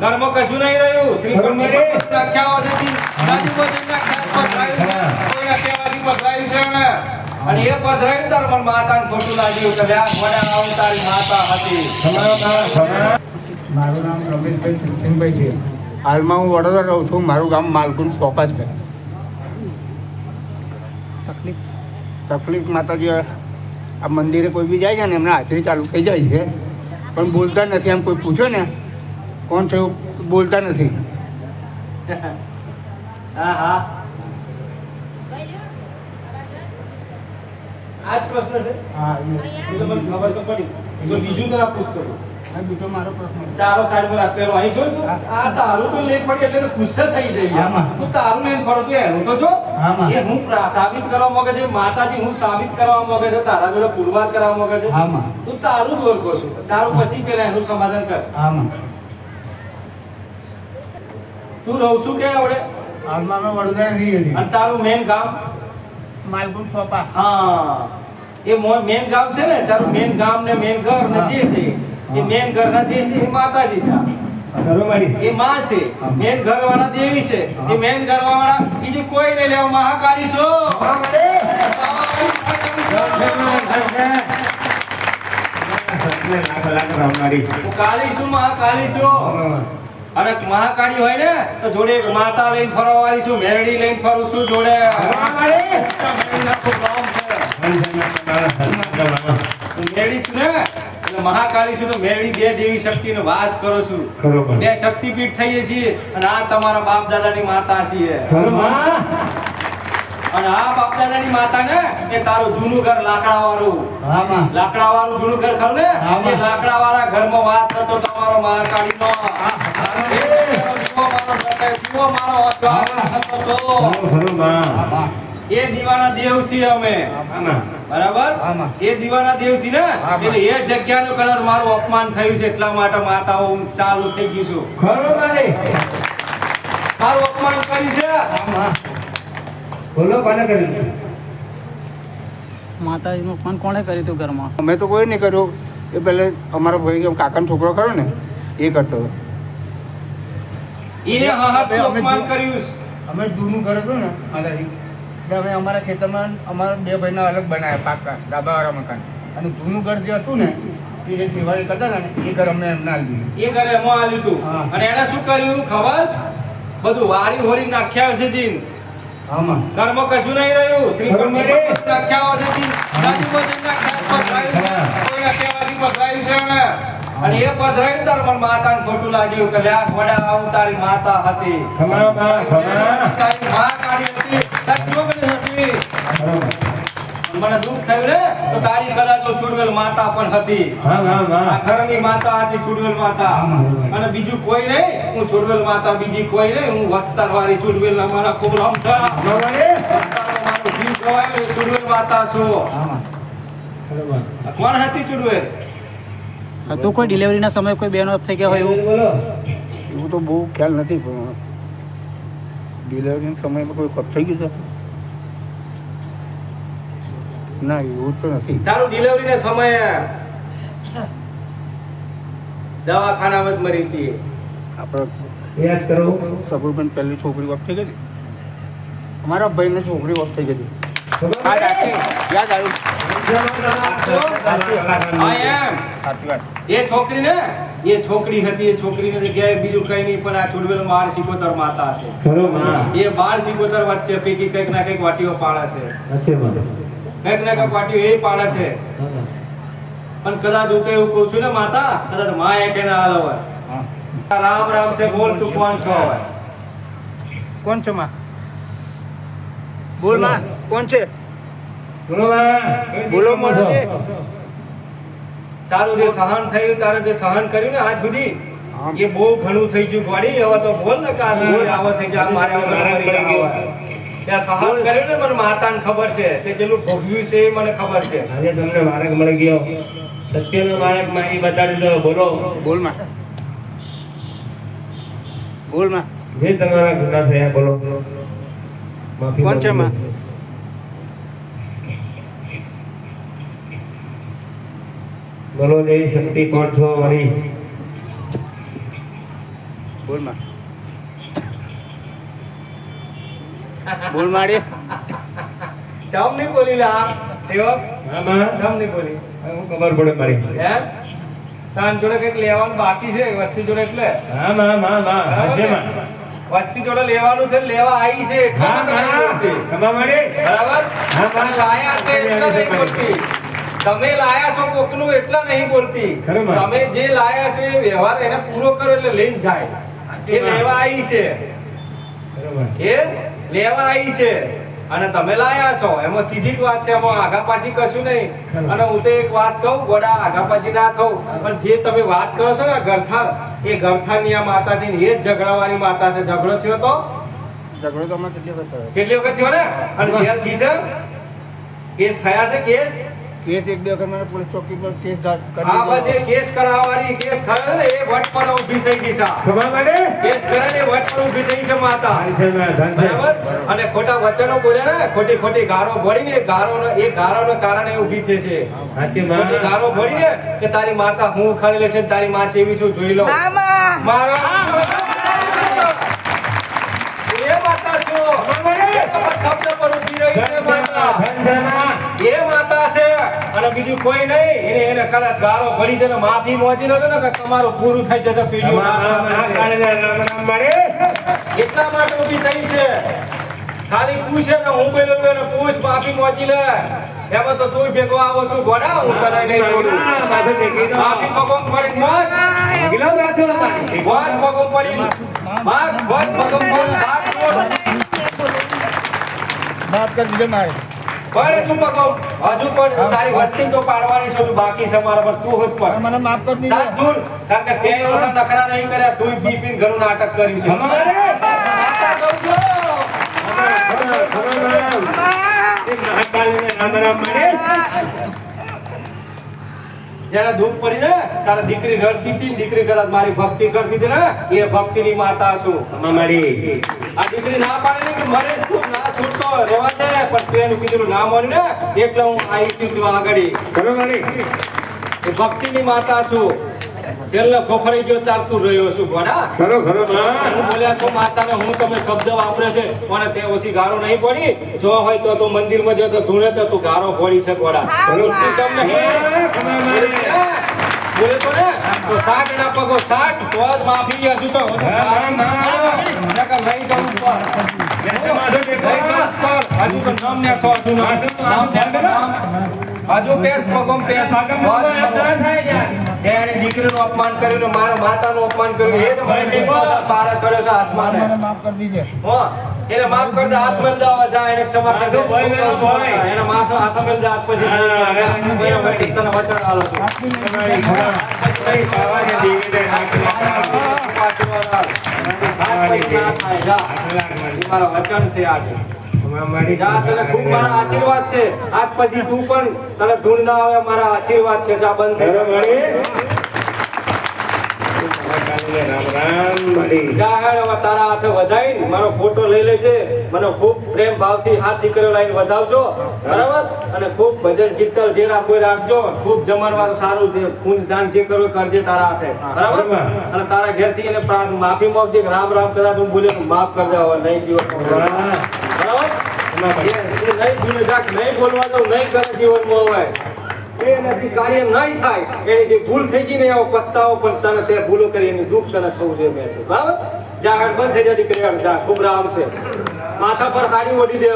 કર્મ કશું નહીં રહ્યું. શ્રી કર્મ રે. વ્યાખ્યાઓથી રાજુપતિના ખ્યાલ પધરાયું છે. કોઈના કહેવાથી પધરાયું છે ને. અને એ પધરાયું તાર પણ માતાને ખોટું લાગ્યું કે લ્યા મને ઘોડા આવું તારી માતા હતી. મારું નામ રમેશભાઈ કૃષ્ણભાઈ છે. હાલમાં હું વડોદરા રહું છું. મારું ગામ માલકુન સોપા છે તકલીફ? તકલીફ માતાજી આ મંદિરે કોઈ બી જાય છે ને એમને હાજરી ચાલુ થઈ જાય છે. પણ બોલતા નથી. એમ કોઈ પૂછે ને કોણ છે એવું બોલતા નથી? હા હા. આ જ પ્રશ્ન છે. હા એ. તો મને ખબર તો પડી. તો બીજું તરફ પૂછતો બીજો મારો પ્રશ્ન તારો સાઈડ પર અહીં આ તારું તો પડી એટલે તો ગુસ્સે થઈ જાય. તું તારું લઈને ફરો તું એનું તો જો. એ હું સાબિત કરવા માંગે છે માતાજી હું સાબિત કરવા માંગે છે તારા જોડે પુરવાર કરવા માંગે છે. તું તારું જ ઓળખો છું. તારું પછી પેલા એનું સમાધાન કર. આમાં તું રહું છું કે આવડે? હાલમાં મેં વડોદરા રહી હતી અને તારું મેન ગામ? માલપુર સોપા. હા. એ મેન ગામ છે ને? તારું મેન ગામ ને મેન ઘર ને જે છે એ મેન ઘર ના જે છે એ માતાજી છે. એ માં છે. મેન ઘર વાળા દેવી છે. એ મેન ઘર વાળા બીજું કોઈ નહીં લેવા મહાકાળી છો. કાળી છું મહાકાળી છું. અને મહાકાળી હોય ને તો જોડે એક માતા લઈને ફરવા વાળી છું મેરડી લઈને ફરું છું જોડે. મેરડી છું ને? એટલે મહાકાળી છું તો મેરડી બે દેવી શક્તિનો વાસ કરો છું. બે શક્તિપીઠ થઈએ છીએ અને આ તમારા બાપ દાદાની માતા છીએ. અને આ બાપ દાદાની માતા ને એ તારું જૂનું ઘર લાકડા વાળું લાકડા વાળું જૂનું ઘર ખરું ને? લાકડા વાળા ઘરમાં વાત થતો તમારો મહાકાળી નો એ દીવાના દેવ છીએ અમે. બરાબર? આમાં. એ દીવાના દેવ છીએ ને. એટલે એ જગ્યાનું કદાચ મારું અપમાન થયું છે એટલા માટે માતાઓ હું ચાલુ થઈ ગઈ છું. મારું અપમાન કર્યું છે? આમાં. બોલો કોને કર્યું? માતાજીનું અપમાન કોણે કર્યું હતું ઘરમાં? અમે તો કોઈ નહીં કર્યું. એ પહેલે અમારો ભાઈ કે કાકાનો છોકરો ખરો ને એ કરતો હતો. એને હાહાતું અપમાન કર્યું. અમે જૂનું ઘર હતું ને માતાજી. એટલે અમે અમારા ખેતરમાં અમારા બે ભાઈના અલગ બનાવ્યા પાકા ડાબાવાળા મકાન. અને જૂનું ઘર જે હતું ને એ જે સેવા કરતા હતા ને એ ઘર અમને એમને આપ્યું એ ઘરે એમાં આલ્યું હતું અને એને શું કર્યું? ખબર? બધું વારી હોરી નાખ્યા છે જીન. આમાં. કર્મ કશું નહીં રહ્યું. શ્રી. નાખ્યા છે જીન. રાજુપતિના નાખ્યા પધરાયું છે. પધરાયું છે. અને એ પધરાયું તાર મને માતાને ખોટું લાગ્યું કે લે આ ઘોડા આવું તારી માતા હતી. ખમા બા, ખમા. તારી મા કાઢી હતી તારી જોગણી હતી. મને દુઃખ થયું ને તો તારી કદાચ તો ચુડવેલ માતા પણ હતી. ઘરની માતા હતી છૂટવેલ માતા. અને બીજું કોઈ નહીં હું છૂટવેલ માતા બીજી કોઈ નહીં હું વસ્તાર વાળી છૂટવેલ ના મારા ખૂબ રમતા છૂટવેલ મારો જીવ ગવાયો એ માતા છું. કોણ હતી ચુડવેલ હતું કોઈ ડિલિવરીના સમયે કોઈ બેનો થઈ ગયા હોય એવું? એવું તો બહુ ખ્યાલ નથી પણ ડિલિવરીના સમયમાં કોઈ કપ થઈ ગયું છે ના એવું તો નથી. તારું ડિલિવરીના સમયે દવાખાનામાં જ મરી હતી. આપણે યાદ કરો. સબુરબેન પહેલી છોકરી વખત થઈ ગઈ હતી. અમારા ભાઈને છોકરી વખત થઈ ગઈ યાદ રાખી આવ્યું સાચી વાત. એ છોકરી ને એ છોકરી હતી એ છોકરીની જગ્યાએ બીજું કઈ નહીં પણ આ ચુડવેલ બાળ સિકોતર માતા છે. એ બાળ સિકોતર વચ્ચે પૈકી કંઈક ના કંઈક વાટીઓ પાડે છે. કંઈક ના કંઈક વાટીઓ એ પાડે છે. પણ કદાચ હું તો એવું કહું છું ને માતા કદાચમાં એ કે ના હાલ હોય. રામ રામ છે બોલ તું કોણ છો હવે? કોણ છે માં? બોલમાં કોણ છે? બોલો માં બોલો મોઢાજી. તારું જે સહન થયું તારે જે સહન કર્યું ને આજ સુધી એ બહુ ઘણું થઈ ગયું. ગોડી હવે તો બોલ ને કા આવો થઈ જાય મારે મરી ત્યાં સહન કર્યું ને મને માતાને ખબર છે તે જેટલું ભોગવ્યું છે એ મને ખબર છે. આજે તમને માર્ગ મળી ગયો. સત્યનો માર્ગમાં એ બતાડી દો. બોલો. બોલમાં. બોલમાં. જે તમારા ગુના થયા બોલો. માફી કોણ છે. માં? બોલો દેવી શક્તિ કોણ છો મારી બોલમાં બોલ માડી ચમ નહીં બોલી લા. સેવક. મામા ચમ નહીં બોલી. હું ખબર પડે મારી હે? તાન જોડે કંઈક લેવાનું બાકી છે વસ્તી જોડે એટલે? હા મા મા મા હશે મા વસ્તી જોડે લેવાનું છે લેવા આવી છે એટલા હા માટે નહીં માં બોલતી. ખબર બરાબર? હા, તમે લાયા છે એટલે નહીં બોલતી. તમે લાયા છો કોકનું એટલા નહીં બોલતી. તમે જે લાયા છો એ વ્યવહાર એને પૂરો કરો એટલે લઈને જાય. એ લેવા આવી છે. એ લેવા આવી છે. અને તમે લાયા છો. એમાં સીધી જ વાત છે. એમાં આગા પાછી કશું નહીં. અને હું તો એક વાત કહું ગોડા આગા પાછી ના થઉં. પણ જે તમે વાત કરો છો ને ગરથાર એ ગરથારની આ માતા છે ને એ જ ઝઘડાવાની માતા છે. ઝઘડો થયો તો? ઝઘડો તો હમણાં કેટલી વખત થયો? કેટલી વખત થયો ને? અને જેલથી છે? કેસ થયા છે? કેસ? કેસ એક બે વખત મને પોલીસ ચોકી પર કેસ કરી હા બસ એ કેસ કરાવવાની કેસ થયો ને એ વટ પર ઊભી થઈ ગઈ સા ખબર પડે? કેસ કરે ને વટ પર ઊભી થઈ છે માતા. બરાબર? અને ખોટા વચનો બોલે ને ખોટી ખોટી ગારો ભળીને એ ગારો એ ગારોને કારણે ઊભી થઈ છે. સાચી માં ગારો ભળીને કે તારી માતા હું ખાલી લેશે તારી માં ચેવી છું જોઈ લો. મારા બીજું કોઈ નહીં. એને એને કદાચ ગારો ભરી દેને માફી મોચી લો ને કે તમારું પૂરું થઈ જશે પીડ્યું એટલા માટે ઊભી થઈ છે. ખાલી પૂછે ને હું બોલ્યો ને પૂછ માફી મોજી લે. એમાં તો તું ભેગો આવો છું ગોડા હું તને નહીં છોડું. માફી પગમ પડી મત ગિલો રાખો વાત મોજ પગમ પડી વાત વાત પગમ પડી હાથ જોડ. વાત કર દીધો મારે પડે તું પગમ હજુ પણ તારી વસ્તી તો પાડવાની છે બાકી છે મારા પર તું હોત પણ મને માફ કર દીધો સાત દૂર કારણ કે તે એવો નખરા નહીં કર્યા તું પી પીન ઘણું નાટક કર્યું છે અમારે માતા કહું છું. જ્યારે ધૂપ પડી ને તારે દીકરી રડતી હતી દીકરી કદાચ મારી ભક્તિ કરતી હતી ને એ ભક્તિની માતા છું. આ દીકરી ના પાડે ને કે મરે તું ના છૂટતો રેવા દે. પણ તેનું કીધું ના માન્યું ને એટલે હું આવી છું આગળ એ ભક્તિની માતા છું. છેલ્લે ખોખરાઈ ગયો તાર તું રહ્યો છું ઘોડા હું બોલ્યા છું માતાને હું તમે શબ્દ વાપરે છે પણ તે ઓછી ગારો નહીં પડી. જો હોય તો તું મંદિરમાં જતો ધૂણે તો તું ગારો પડી છે ઘોડા ખરો? બોલે તો ને સાઠ એના પગો સાઠ તો જ માફી ગયા છું તો ને ને દીકરીનું અપમાન કર્યું ને મારા માતાનું અપમાન કર્યું. એ તો મારા ગુસ્સો ચડ્યો છે આસમાને માફ કરી હો, એને માફ કરી દે હાથ મેલ દાવા જા એને ક્ષમા કરી દે. ભાઈ. એને માથે હાથ મેલ દે પછી. એને વચ્ચે તને વચન આલો છું. પછી મારા વચન આજે. જા તને ખૂબ મારા આશીર્વાદ છે. આજ પછી તું પણ તને ધૂળ ના આવે મારા આશીર્વાદ છે. જા બંધ થઈ જા. જા હવે તારા હાથે વધાઈને મારો ફોટો લઈ લેજે. મને ખૂબ પ્રેમ ભાવથી હાથ દીકરીઓ લઈને વધાવજો. બરાબર? અને ખૂબ ભજન કીર્તન જે રાખો રાખજો. ખૂબ જમણવાર સારું છે પૂન દાન જે કરો કરજે તારા હાથે. બરાબર. અને તારા ઘેરથી એને પ્રાર્થ- માફી માંગજે કે રામ રામ કદાચ હું બોલે માફ કરજો હવે નહીં જીવન બરાબર? નહીં ભૂલે નહીં બોલવા દઉં નહીં કરે જીવનમાં હવે એ નથી કાર્ય નહીં થાય, એની જે ભૂલ થઈ ગઈ ને એવો પસ્તાવો પણ તને તે ભૂલો કરી એની દુઃખ તને થવું જોઈએ મેં છે બરાબર? જા હેડ બંધ થઈ જાય દીકરી ખૂબ રામ છે માથા પર સાડી ઓઢી દે